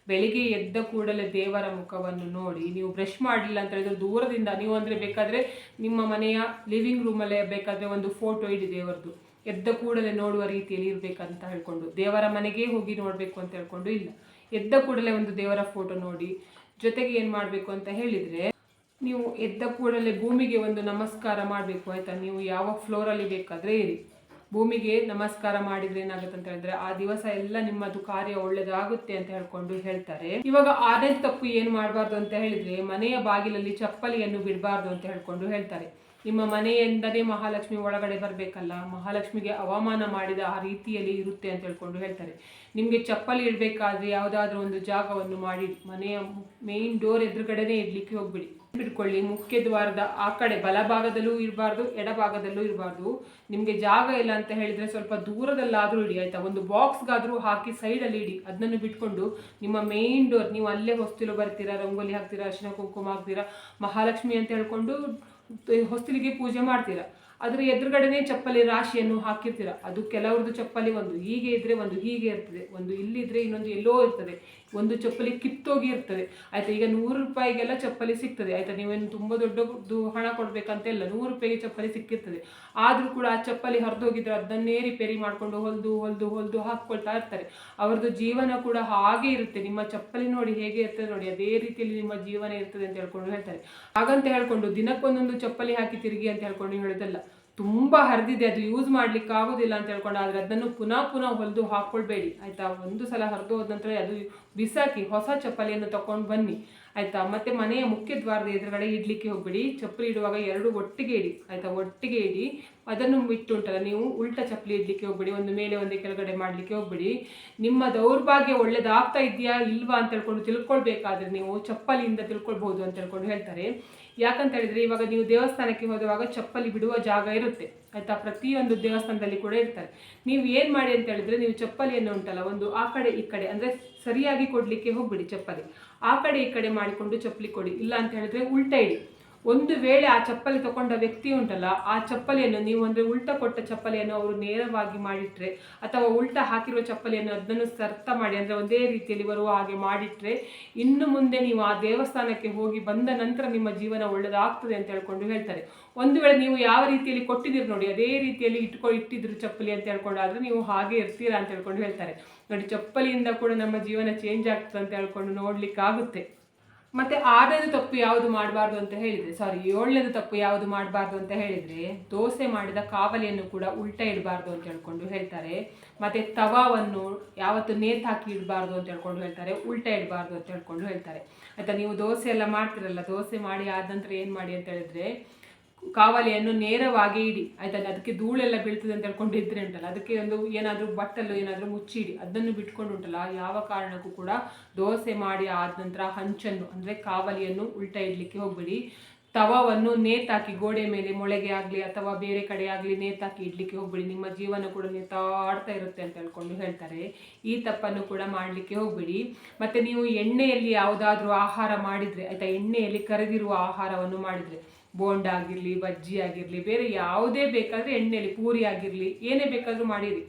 ಬೆಳಿಗ್ಗೆ ಎದ್ದ ಕೂಡಲೇ ದೇವರ ಮುಖವನ್ನು ನೋಡಿ, ನೀವು ಬ್ರಷ್ ಮಾಡಲಿಲ್ಲ ಅಂತ ಹೇಳಿದ್ರೆ ದೂರದಿಂದ, ನೀವು ಅಂದರೆ ಬೇಕಾದರೆ ನಿಮ್ಮ ಮನೆಯ ಲಿವಿಂಗ್ ರೂಮಲ್ಲೇ ಬೇಕಾದರೆ ಒಂದು ಫೋಟೋ ಇಡಿ ದೇವರದು. ಎದ್ದ ಕೂಡಲೇ ನೋಡುವ ರೀತಿಯಲ್ಲಿ ಇರಬೇಕಂತ ಹೇಳ್ಕೊಂಡು, ದೇವರ ಮನೆಗೆ ಹೋಗಿ ನೋಡಬೇಕು ಅಂತ ಹೇಳ್ಕೊಂಡು ಇಲ್ಲ. ಎದ್ದ ಕೂಡಲೇ ಒಂದು ದೇವರ ಫೋಟೋ ನೋಡಿ, ಜೊತೆಗೆ ಏನು ಮಾಡಬೇಕು ಅಂತ ಹೇಳಿದರೆ, ನೀವು ಎದ್ದ ಕೂಡಲೇ ಭೂಮಿಗೆ ಒಂದು ನಮಸ್ಕಾರ ಮಾಡಬೇಕು, ಆಯಿತಾ? ನೀವು ಯಾವ ಫ್ಲೋರಲ್ಲಿ ಬೇಕಾದರೆ ಇರಿ. ಭೂಮಿಗೆ ನಮಸ್ಕಾರ ಮಾಡಿದ್ರೆ ಏನಾಗುತ್ತೆ ಅಂತ ಹೇಳಿದ್ರೆ, ಆ ದಿವಸ ಎಲ್ಲ ನಿಮ್ಮದು ಕಾರ್ಯ ಒಳ್ಳೇದಾಗುತ್ತೆ ಅಂತ ಹೇಳ್ಕೊಂಡು ಹೇಳ್ತಾರೆ. ಇವಾಗ ಆರನೇ ತಪ್ಪು ಏನು ಮಾಡಬಾರ್ದು ಅಂತ ಹೇಳಿದ್ರೆ, ಮನೆಯ ಬಾಗಿಲಲ್ಲಿ ಚಪ್ಪಲಿಯನ್ನು ಬಿಡಬಾರ್ದು ಅಂತ ಹೇಳ್ಕೊಂಡು ಹೇಳ್ತಾರೆ. ನಿಮ್ಮ ಮನೆಯಿಂದಲೇ ಮಹಾಲಕ್ಷ್ಮಿ ಒಳಗಡೆ ಬರಬೇಕಲ್ಲ, ಮಹಾಲಕ್ಷ್ಮಿಗೆ ಅವಮಾನ ಮಾಡಿದ ಆ ರೀತಿಯಲ್ಲಿ ಇರುತ್ತೆ ಅಂತ ಹೇಳ್ಕೊಂಡು ಹೇಳ್ತಾರೆ. ನಿಮಗೆ ಚಪ್ಪಲಿ ಇಡಬೇಕಾದ್ರೆ ಯಾವುದಾದ್ರೂ ಒಂದು ಜಾಗವನ್ನು ಮಾಡಿ ಮನೆಯ ಮೇನ್ ಡೋರ್ ಎದುರುಗಡೆನೇ ಇಡ್ಲಿಕ್ಕೆ ಹೋಗ್ಬಿಡಿ. ಬಿಟ್ಕೊಳ್ಳಿ ಮುಖ್ಯ ದ್ವಾರದ ಆ ಕಡೆ ಬಲಭಾಗದಲ್ಲೂ ಇರಬಾರ್ದು ಎಡಭಾಗದಲ್ಲೂ ಇರಬಾರ್ದು. ನಿಮಗೆ ಜಾಗ ಇಲ್ಲ ಅಂತ ಹೇಳಿದ್ರೆ ಸ್ವಲ್ಪ ದೂರದಲ್ಲಾದರೂ ಇಡಿ, ಆಯ್ತಾ? ಒಂದು ಬಾಕ್ಸ್ಗಾದರೂ ಹಾಕಿ ಸೈಡಲ್ಲಿ ಇಡಿ. ಅದನ್ನು ಬಿಟ್ಕೊಂಡು ನಿಮ್ಮ ಮೇನ್ ಡೋರ್ ನೀವು ಅಲ್ಲೇ ಹೊಸ್ತಿಲು ಬರ್ತೀರಾ, ರಂಗೋಲಿ ಹಾಕ್ತೀರಾ, ಅರಿಶಿನ ಕುಂಕುಮ ಹಾಕ್ತೀರಾ, ಮಹಾಲಕ್ಷ್ಮಿ ಅಂತ ಹೇಳ್ಕೊಂಡು ಹೊಸ್ತಿಲಿಗೆ ಪೂಜೆ ಮಾಡ್ತೀರಾ. ಅದರ ಎದುರುಗಡೆನೇ ಚಪ್ಪಲಿ ರಾಶಿಯನ್ನು ಹಾಕಿರ್ತೀರ. ಅದು ಕೆಲವ್ರದ್ದು ಚಪ್ಪಲಿ ಒಂದು. ಹೀಗೆ ಇದ್ರೆ ಒಂದು ಹೀಗೆ ಇರ್ತದೆ. ಒಂದು ಇಲ್ಲಿದ್ರೆ ಇನ್ನೊಂದು ಎಲ್ಲೋ ಇರ್ತದೆ. ಒಂದು ಚಪ್ಪಲಿ ಕಿತ್ತೋಗಿ ಇರ್ತದೆ. ಆಯ್ತಾ, ಈಗ ನೂರು ರೂಪಾಯಿಗೆಲ್ಲ ಚಪ್ಪಲಿ ಸಿಗ್ತದೆ. ಆಯ್ತಾ, ನೀವೇನು ತುಂಬ ದೊಡ್ಡದು ಹಣ ಕೊಡ್ಬೇಕಂತ ಇಲ್ಲ, ನೂರು ರೂಪಾಯಿಗೆ ಚಪ್ಪಲಿ ಸಿಕ್ಕಿರ್ತದೆ. ಆದರೂ ಕೂಡ ಆ ಚಪ್ಪಲಿ ಹರಿದೋಗಿದ್ರೆ ಅದನ್ನೇ ರಿಪೇರಿ ಮಾಡಿಕೊಂಡು ಹೊಲ್ದು ಹೊಲ್ದು ಹೊಲ್ದು ಹಾಕ್ಕೊಳ್ತಾ ಇರ್ತಾರೆ. ಅವ್ರದ್ದು ಜೀವನ ಕೂಡ ಹಾಗೆ ಇರುತ್ತೆ. ನಿಮ್ಮ ಚಪ್ಪಲಿ ನೋಡಿ ಹೇಗೆ ಇರ್ತದೆ ನೋಡಿ, ಅದೇ ರೀತಿಯಲ್ಲಿ ನಿಮ್ಮ ಜೀವನ ಇರ್ತದೆ ಅಂತ ಹೇಳ್ಕೊಂಡು ಹೇಳ್ತಾರೆ. ಹಾಗಂತ ಹೇಳ್ಕೊಂಡು ದಿನಕ್ಕೊಂದೊಂದು ಚಪ್ಪಲಿ ಹಾಕಿ ತಿರುಗಿ ಅಂತ ಹೇಳ್ಕೊಂಡು ಹೇಳೋದಲ್ಲ ತುಂಬ ಹರಿದಿದೆ, ಅದು ಯೂಸ್ ಮಾಡ್ಲಿಕ್ಕೆ ಆಗೋದಿಲ್ಲ ಅಂತ ಹೇಳ್ಕೊಂಡು ಆದರೆ ಅದನ್ನು ಪುನಃ ಪುನಃ ಹೊಲಿದು ಹಾಕ್ಕೊಳ್ಬೇಡಿ. ಆಯಿತಾ? ಒಂದು ಸಲ ಹರಿದು ಹೋದ ನಂತರ ಅದು ಬಿಸಾಕಿ ಹೊಸ ಚಪ್ಪಲಿಯನ್ನು ತಕೊಂಡು ಬನ್ನಿ. ಆಯಿತಾ? ಮತ್ತೆ ಮನೆಯ ಮುಖ್ಯ ದ್ವಾರದ ಎದುರುಗಡೆ ಇಡ್ಲಿಕ್ಕೆ ಹೋಗ್ಬೇಡಿ. ಚಪ್ಪಲಿ ಇಡುವಾಗ ಎರಡು ಒಟ್ಟಿಗೆ ಇಡಿ. ಆಯ್ತಾ? ಒಟ್ಟಿಗೆ ಇಡಿ. ಅದನ್ನು ಬಿಟ್ಟುಂಟಲ್ಲ ನೀವು ಉಲ್ಟ ಚಪ್ಪಲಿ ಇಡ್ಲಿಕ್ಕೆ ಹೋಗಬೇಡಿ. ಒಂದು ಮೇಲೆ ಒಂದೇ ಕೆಳಗಡೆ ಮಾಡಲಿಕ್ಕೆ ಹೋಗ್ಬೇಡಿ. ನಿಮ್ಮ ದೌರ್ಭಾಗ್ಯ ಒಳ್ಳೇದಾಗ್ತಾ ಇದೆಯಾ, ಇಲ್ವಾ ಅಂತ ಹೇಳ್ಕೊಂಡು ತಿಳ್ಕೊಳ್ಬೇಕಾದ್ರೆ ನೀವು ಚಪ್ಪಲಿಯಿಂದ ತಿಳ್ಕೊಳ್ಬಹುದು ಅಂತ ಹೇಳ್ಕೊಂಡು ಹೇಳ್ತಾರೆ. ಯಾಕಂತ ಹೇಳಿದ್ರೆ ಇವಾಗ ನೀವು ದೇವಸ್ಥಾನಕ್ಕೆ ಹೋಗುವಾಗ ಚಪ್ಪಲಿ ಬಿಡುವ ಜಾಗ ಇರುತ್ತೆ. ಆಯ್ತಾ? ಪ್ರತಿಯೊಂದು ದೇವಸ್ಥಾನದಲ್ಲಿ ಕೂಡ ಇರ್ತಾರೆ. ನೀವು ಏನು ಮಾಡಿ ಅಂತ ಹೇಳಿದ್ರೆ ನೀವು ಚಪ್ಪಲಿಯನ್ನು ಉಂಟಲ್ಲ, ಒಂದು ಆ ಕಡೆ ಈ ಕಡೆ, ಅಂದರೆ ಸರಿಯಾಗಿ ಕೊಡಲಿಕ್ಕೆ ಹೋಗ್ಬಿಡಿ ಚಪ್ಪಲಿ. ಆ ಕಡೆ ಈ ಕಡೆ ಮಾಡಿಕೊಂಡು ಚಪ್ಪಲಿ ಕೊಡಿ. ಇಲ್ಲ ಅಂತ ಹೇಳಿದ್ರೆ ಉಲ್ಟಾ ಇಡಿ. ಒಂದು ವೇಳೆ ಆ ಚಪ್ಪಲಿ ತಗೊಂಡ ವ್ಯಕ್ತಿ ಉಂಟಲ್ಲ, ಆ ಚಪ್ಪಲಿಯನ್ನು ನೀವು ಅಂದರೆ ಉಲ್ಟ ಕೊಟ್ಟ ಚಪ್ಪಲಿಯನ್ನು ಅವರು ನೇರವಾಗಿ ಮಾಡಿಟ್ರೆ, ಅಥವಾ ಉಲ್ಟ ಹಾಕಿರುವ ಚಪ್ಪಲಿಯನ್ನು ಅದನ್ನು ಸರ್ತ ಮಾಡಿ, ಅಂದರೆ ಒಂದೇ ರೀತಿಯಲ್ಲಿ ಬರುವ ಹಾಗೆ ಮಾಡಿಟ್ರೆ, ಇನ್ನು ಮುಂದೆ ನೀವು ಆ ದೇವಸ್ಥಾನಕ್ಕೆ ಹೋಗಿ ಬಂದ ನಂತರ ನಿಮ್ಮ ಜೀವನ ಒಳ್ಳೆಯದಾಗ್ತದೆ ಅಂತ ಹೇಳ್ಕೊಂಡು ಹೇಳ್ತಾರೆ. ಒಂದು ವೇಳೆ ನೀವು ಯಾವ ರೀತಿಯಲ್ಲಿ ಕೊಟ್ಟಿದ್ದೀರಿ ನೋಡಿ, ಅದೇ ರೀತಿಯಲ್ಲಿ ಇಟ್ಕೊ, ಇಟ್ಟಿದ್ರು ಚಪ್ಪಲಿ ಅಂತ ಹೇಳ್ಕೊಂಡಾದ್ರೆ ನೀವು ಹಾಗೆ ಇರ್ತೀರಾ ಅಂತ ಹೇಳ್ಕೊಂಡು ಹೇಳ್ತಾರೆ. ನೋಡಿ, ಚಪ್ಪಲಿಯಿಂದ ಕೂಡ ನಮ್ಮ ಜೀವನ ಚೇಂಜ್ ಆಗ್ತದೆ ಅಂತ ಹೇಳ್ಕೊಂಡು ನೋಡ್ಲಿಕ್ಕಾಗುತ್ತೆ. ಮತ್ತೆ ಆರನೇದು ತಪ್ಪು ಯಾವುದು ಮಾಡಬಾರ್ದು ಅಂತ ಹೇಳಿದರೆ ಸಾರಿ ಏಳನೇದು ತಪ್ಪು ಯಾವುದು ಮಾಡಬಾರ್ದು ಅಂತ ಹೇಳಿದರೆ, ದೋಸೆ ಮಾಡಿದ ಕಾವಲಿಯನ್ನು ಕೂಡ ಉಲ್ಟ ಇಡಬಾರ್ದು ಅಂತ ಹೇಳ್ಕೊಂಡು ಹೇಳ್ತಾರೆ. ಮತ್ತೆ ತವಾವನ್ನು ಯಾವತ್ತು ನೇತು ಹಾಕಿ ಇಡಬಾರ್ದು ಅಂತ ಹೇಳ್ಕೊಂಡು ಹೇಳ್ತಾರೆ, ಉಲ್ಟ ಇಡಬಾರ್ದು ಅಂತ ಹೇಳ್ಕೊಂಡು ಹೇಳ್ತಾರೆ. ಆಯ್ತಾ, ನೀವು ದೋಸೆ ಎಲ್ಲ ಮಾಡ್ತಿರಲ್ಲ, ದೋಸೆ ಮಾಡಿ ಆದ ನಂತರ ಏನು ಮಾಡಿ ಅಂತ ಹೇಳಿದ್ರೆ ಕಾವಲಿಯನ್ನು ನೇರವಾಗಿ ಇಡಿ. ಆಯ್ತಾ ಅದಕ್ಕೆ ಧೂಳೆಲ್ಲ ಬೀಳ್ತದೆ ಅಂತ ಹೇಳ್ಕೊಂಡು ಇದ್ರೆ ಉಂಟಲ್ಲ, ಅದಕ್ಕೆ ಒಂದು ಏನಾದರೂ ಬಟ್ಟಲು ಏನಾದರೂ ಮುಚ್ಚಿಡಿ, ಅದನ್ನು ಬಿಟ್ಕೊಂಡು ಉಂಟಲ್ಲ, ಯಾವ ಕಾರಣಕ್ಕೂ ಕೂಡ ದೋಸೆ ಮಾಡಿ ಆದ ನಂತರ ಹಂಚನ್ನು, ಅಂದರೆ ಕಾವಲಿಯನ್ನು ಉಲ್ಟಾ ಇಡಲಿಕ್ಕೆ ಹೋಗ್ಬೇಡಿ. ತವವನ್ನು ನೇತಾಕಿ, ಗೋಡೆ ಮೇಲೆ ಮೊಳೆಗೆ ಆಗಲಿ ಅಥವಾ ಬೇರೆ ಕಡೆ ಆಗಲಿ ನೇತಾಕಿ ಇಡ್ಲಿಕ್ಕೆ ಹೋಗ್ಬೇಡಿ. ನಿಮ್ಮ ಜೀವನ ಕೂಡ ನೇತಾಡ್ತಾ ಇರುತ್ತೆ ಅಂತ ಹೇಳ್ಕೊಂಡು ಹೇಳ್ತಾರೆ. ಈ ತಪ್ಪನ್ನು ಕೂಡ ಮಾಡಲಿಕ್ಕೆ ಹೋಗ್ಬೇಡಿ. ಮತ್ತು ನೀವು ಎಣ್ಣೆಯಲ್ಲಿ ಯಾವುದಾದ್ರೂ ಆಹಾರ ಮಾಡಿದರೆ, ಆಯಿತಾ, ಎಣ್ಣೆಯಲ್ಲಿ ಕರೆದಿರುವ ಆಹಾರವನ್ನು ಮಾಡಿದರೆ ಬೋಂಡ ಆಗಿರಲಿ, ಬಜ್ಜಿ ಆಗಿರಲಿ, ಬೇರೆ ಯಾವುದೇ ಬೇಕಾದರೆ ಎಣ್ಣೆಯಲ್ಲಿ ಪೂರಿ ಆಗಿರಲಿ, ಏನೇ ಬೇಕಾದರೂ ಮಾಡಿರಿ.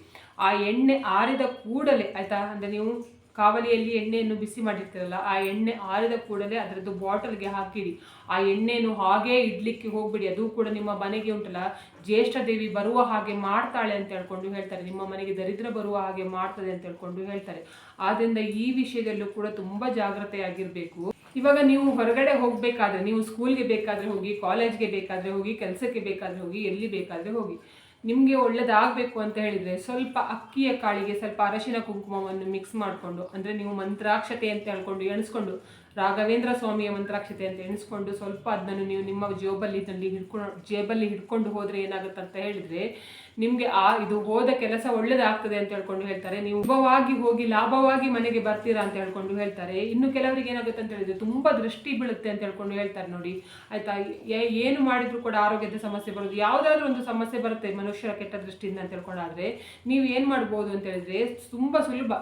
ಆ ಎಣ್ಣೆ ಆರಿದ ಕೂಡಲೇ, ಆಯಿತಾ? ಅಂದರೆ ನೀವು ಕಾವಲಿಯಲ್ಲಿ ಎಣ್ಣೆಯನ್ನು ಬಿಸಿ ಮಾಡಿರ್ತೀರಲ್ಲ, ಆ ಎಣ್ಣೆ ಆರಿದ ಕೂಡಲೇ ಅದರದ್ದು ಬಾಟಲ್ಗೆ ಹಾಕಿಡಿ ಆ ಎಣ್ಣೆಯನ್ನು ಹಾಗೇ ಇಡ್ಲಿಕ್ಕೆ ಹೋಗ್ಬಿಡಿ. ಅದು ಕೂಡ ನಿಮ್ಮ ಮನೆಗೆ ಉಂಟಲ್ಲ? ಜ್ಯೇಷ್ಠ ದೇವಿ ಬರುವ ಹಾಗೆ ಮಾಡ್ತಾಳೆ ಅಂತ ಹೇಳ್ಕೊಂಡು ಹೇಳ್ತಾರೆ. ನಿಮ್ಮ ಮನೆಗೆ ದರಿದ್ರ ಬರುವ ಹಾಗೆ ಮಾಡ್ತದೆ ಅಂತ ಹೇಳ್ಕೊಂಡು ಹೇಳ್ತಾರೆ. ಆದ್ದರಿಂದ ಈ ವಿಷಯದಲ್ಲೂ ಕೂಡ ತುಂಬ ಜಾಗ್ರತೆಯಾಗಿರಬೇಕು. ಇವಾಗ ನೀವು ಹೊರಗಡೆ ಹೋಗಬೇಕಾದ್ರೆ, ನೀವು ಸ್ಕೂಲ್ಗೆ ಬೇಕಾದರೆ ಹೋಗಿ ಕಾಲೇಜ್ಗೆ ಬೇಕಾದರೆ ಹೋಗಿ, ಕೆಲಸಕ್ಕೆ ಬೇಕಾದರೆ ಹೋಗಿ, ಎಲ್ಲಿ ಬೇಕಾದರೆ ಹೋಗಿ. ನಿಮಗೆ ಒಳ್ಳೇದಾಗಬೇಕು ಅಂತ ಹೇಳಿದರೆ ಸ್ವಲ್ಪ ಅಕ್ಕಿಯ ಕಾಳಿಗೆ ಸ್ವಲ್ಪ ಅರಶಿನ ಕುಂಕುಮವನ್ನು ಮಿಕ್ಸ್ ಮಾಡಿಕೊಂಡು, ಅಂದರೆ ನೀವು ಮಂತ್ರಾಕ್ಷತೆ ಅಂತ ಹೇಳ್ಕೊಂಡು ಎಣಿಸ್ಕೊಂಡು, ರಾಘವೇಂದ್ರ ಸ್ವಾಮಿಯ ಮಂತ್ರಾಕ್ಷತೆ ಅಂತ ಎಣಿಸ್ಕೊಂಡು ಸ್ವಲ್ಪ ಅದನ್ನು ನೀವು ನಿಮ್ಮ ಜೇಬಲ್ಲಿ ಹಿಡ್ಕೊಂಡು ಜೇಬಲ್ಲಿ ಹಿಡ್ಕೊಂಡು ಹೋದರೆ ಏನಾಗುತ್ತೆ ಅಂತ ಹೇಳಿದರೆ ನಿಮಗೆ ಆ ಇದು ಹೋದ ಕೆಲಸ ಒಳ್ಳೇದಾಗ್ತದೆ ಅಂತ ಹೇಳ್ಕೊಂಡು ಹೇಳ್ತಾರೆ. ನೀವು ಲಾಭವಾಗಿ ಹೋಗಿ ಲಾಭವಾಗಿ ಮನೆಗೆ ಬರ್ತೀರಾ ಅಂತ ಹೇಳ್ಕೊಂಡು ಹೇಳ್ತಾರೆ. ಇನ್ನು ಕೆಲವರಿಗೆ ಏನಾಗುತ್ತೆ ಅಂತ ಹೇಳಿದ್ರೆ ತುಂಬ ದೃಷ್ಟಿ ಬೀಳುತ್ತೆ ಅಂತ ಹೇಳ್ಕೊಂಡು ಹೇಳ್ತಾರೆ ನೋಡಿ. ಆಯ್ತಾ? ಏನು ಮಾಡಿದ್ರು ಕೂಡ ಆರೋಗ್ಯದ ಸಮಸ್ಯೆ ಬರೋದು. ಯಾವುದಾದ್ರೂ ಒಂದು ಸಮಸ್ಯೆ ಬರುತ್ತೆ ಮನುಷ್ಯರ ಕೆಟ್ಟ ದೃಷ್ಟಿಯಿಂದ ಅಂತ ಹೇಳ್ಕೊಂಡಾದ್ರೆ. ನೀವು ಏನು ಮಾಡ್ಬೋದು ಅಂತ ಹೇಳಿದ್ರೆ ತುಂಬ ಸುಲಭ.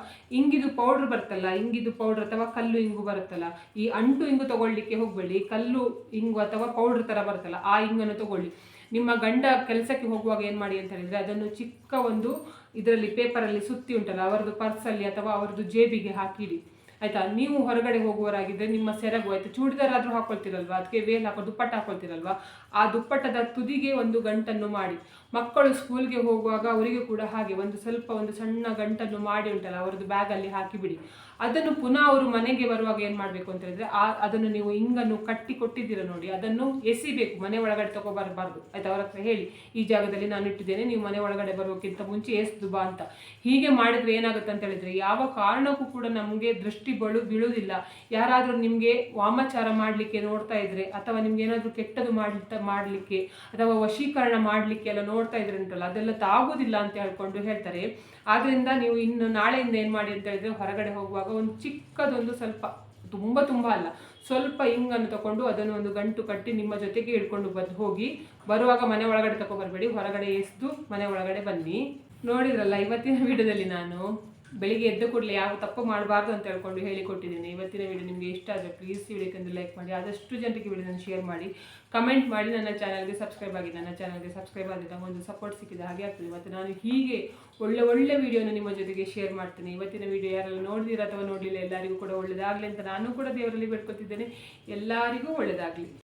ಇಂಗಿದು ಪೌಡ್ರ್ ಬರುತ್ತಲ್ಲ, ಇಂಗಿದು ಪೌಡ್ರ್ ಅಥವಾ ಕಲ್ಲು ಇಂಗು ಬರುತ್ತಲ್ಲ, ಈ ಅಂಟು ಇಂಗು ತಗೊಳ್ಳಿಕ್ಕೆ ಹೋಗಬೇಡಿ. ಕಲ್ಲು ಇಂಗು ಅಥವಾ ಪೌಡರ್ ಥರ ಬರುತ್ತಲ್ಲ, ಆ ಇಂಗನ್ನು ತಗೊಳ್ಳಿ. ನಿಮ್ಮ ಗಂಡ ಕೆಲಸಕ್ಕೆ ಹೋಗುವಾಗ ಏನು ಮಾಡಿ ಅಂತ ಹೇಳಿದರೆ ಅದನ್ನು ಚಿಕ್ಕ ಒಂದು ಇದರಲ್ಲಿ ಪೇಪರಲ್ಲಿ ಸುತ್ತಿ ಉಂಟಲ್ಲ, ಅವರದ್ದು ಪರ್ಸಲ್ಲಿ ಅಥವಾ ಅವರದ್ದು ಜೇಬಿಗೆ ಹಾಕಿಡಿ. ಆಯಿತಾ? ನೀವು ಹೊರಗಡೆ ಹೋಗುವವರಾಗಿದ್ದರೆ ನಿಮ್ಮ ಸೆರಗು, ಆಯ್ತು? ಚೂಡಿದಾರ ಆದರೂ ಹಾಕೊಳ್ತಿರಲ್ವಾ? ಅದಕ್ಕೆ ವೇಲ್ ಹಾಕೋ ದುಪ್ಪಟ್ಟ ಹಾಕೊಳ್ತಿರಲ್ವಾ? ಆ ದುಪ್ಪಟ್ಟದ ತುದಿಗೆ ಒಂದು ಗಂಟನ್ನು ಮಾಡಿ. ಮಕ್ಕಳು ಸ್ಕೂಲ್ಗೆ ಹೋಗುವಾಗ ಅವರಿಗೆ ಕೂಡ ಹಾಗೆ ಒಂದು ಸ್ವಲ್ಪ ಒಂದು ಸಣ್ಣ ಗಂಟನ್ನು ಮಾಡಿ ಉಂಟಲ್ಲ, ಅವರದ್ದು ಬ್ಯಾಗಲ್ಲಿ ಹಾಕಿಬಿಡಿ. ಅದನ್ನು ಪುನಃ ಅವರು ಮನೆಗೆ ಬರುವಾಗ ಏನು ಮಾಡಬೇಕು ಅಂತ ಹೇಳಿದ್ರೆ, ಆ, ಅದನ್ನು ನೀವು ಹಿಂಗನ್ನು ಕಟ್ಟಿ ಕೊಟ್ಟಿದ್ದೀರ ನೋಡಿ, ಅದನ್ನು ಎಸಿಬೇಕು, ಮನೆ ಒಳಗಡೆ ತಗೊಬರಬಾರ್ದು. ಆಯ್ತು, ಅವರ ಹತ್ರ ಹೇಳಿ, ಈ ಜಾಗದಲ್ಲಿ ನಾನು ಇಟ್ಟಿದ್ದೇನೆ, ನೀವು ಮನೆ ಒಳಗಡೆ ಬರೋಕ್ಕಿಂತ ಮುಂಚೆ ಎಸ್ದು ಬಾ ಅಂತ. ಹೀಗೆ ಮಾಡಿದ್ರೆ ಏನಾಗುತ್ತೆ ಅಂತ ಹೇಳಿದ್ರೆ, ಯಾವ ಕಾರಣಕ್ಕೂ ಕೂಡ ನಮಗೆ ದೃಷ್ಟಿ ಬಳು, ಬೀಳುವುದಿಲ್ಲ. ಯಾರಾದರೂ ನಿಮಗೆ ವಾಮಾಚಾರ ಮಾಡಲಿಕ್ಕೆ ನೋಡ್ತಾ ಇದ್ರೆ, ಅಥವಾ ನಿಮ್ಗೆ ಏನಾದರೂ ಕೆಟ್ಟದು ಮಾಡ್ತಾ ಮಾಡಲಿಕ್ಕೆ, ಅಥವಾ ವಶೀಕರಣ ಮಾಡಲಿಕ್ಕೆ ಎಲ್ಲ ನೋಡ್ತಾ ಇದ್ರೆ ಉಂಟಲ್ಲ ಅದೆಲ್ಲ ತಾಗೋದಿಲ್ಲ ಅಂತ ಹೇಳ್ಕೊಂಡು ಹೇಳ್ತಾರೆ. ಆದ್ರಿಂದ ನೀವು ಇನ್ನು ನಾಳೆಯಿಂದ ಏನು ಮಾಡಿ ಅಂತ ಹೇಳಿದ್ರೆ ಹೊರಗಡೆ ಹೋಗುವಾಗ ಒಂದು ಚಿಕ್ಕದೊಂದು ಸ್ವಲ್ಪ, ತುಂಬ ತುಂಬ ಅಲ್ಲ, ಸ್ವಲ್ಪ ಹಿಂಗನ್ನು ತಗೊಂಡು ಅದನ್ನು ಒಂದು ಗಂಟು ಕಟ್ಟಿ ನಿಮ್ಮ ಜೊತೆಗೆ ಹಿಡ್ಕೊಂಡು ಬಂದು ಹೋಗಿ, ಬರುವಾಗ ಮನೆ ಒಳಗಡೆ ತಗೊಬರ್ಬೇಡಿ ಹೊರಗಡೆ ಎಸ್ದು ಮನೆ ಒಳಗಡೆ ಬನ್ನಿ. ನೋಡಿದ್ರಲ್ಲ ಇವತ್ತಿನ ವಿಡಿಯೋದಲ್ಲಿ ನಾನು? ಬೆಳಿಗ್ಗೆ ಎದ್ದ ಕೂಡಲೇ ಯಾವ ತಪ್ಪು ಮಾಡಬಾರ್ದು ಅಂತ ಹೇಳ್ಕೊಂಡು ಹೇಳಿಕೊಟ್ಟಿದ್ದೀನಿ. ಇವತ್ತಿನ ವಿಡಿಯೋ ನಿಮಗೆ ಇಷ್ಟ ಆದರೆ ಪ್ಲೀಸ್ ವಿಡಿಯೋಕ್ಕೊಂದು ಲೈಕ್ ಮಾಡಿ, ಆದಷ್ಟು ಜನರಿಗೆ ವಿಡಿಯೋನ ಶೇರ್ ಮಾಡಿ. ಕಮೆಂಟ್ ಮಾಡಿ ನನ್ನ ಚಾನಲ್ಗೆ ಸಬ್ಸ್ಕ್ರೈಬ್ ಆಗಿ ನನ್ನ ಚಾನಲ್ಗೆ ಸಬ್ಸ್ಕ್ರೈಬ್ ಆಗಿ ಒಂದು ಸಪೋರ್ಟ್ ಸಿಕ್ಕಿದ ಹಾಗೆ ಆಗ್ತದೆ. ಮತ್ತು ನಾನು ಹೀಗೆ ಒಳ್ಳೆ ಒಳ್ಳೆ ವಿಡಿಯೋನ ನಿಮ್ಮ ಜೊತೆಗೆ ಶೇರ್ ಮಾಡ್ತೀನಿ. ಇವತ್ತಿನ ವಿಡಿಯೋ ಯಾರೆಲ್ಲ ನೋಡಿದಿರ ಅಥವಾ ನೋಡಲಿಲ್ಲ ಎಲ್ಲರಿಗೂ ಕೂಡ ಒಳ್ಳೆಯದಾಗಲಿ ಅಂತ ನಾನು ಕೂಡ ದೇವರಲ್ಲಿ ಬೇಡ್ಕೊತಿದ್ದೇನೆ. ಎಲ್ಲರಿಗೂ ಒಳ್ಳೆಯದಾಗಲಿ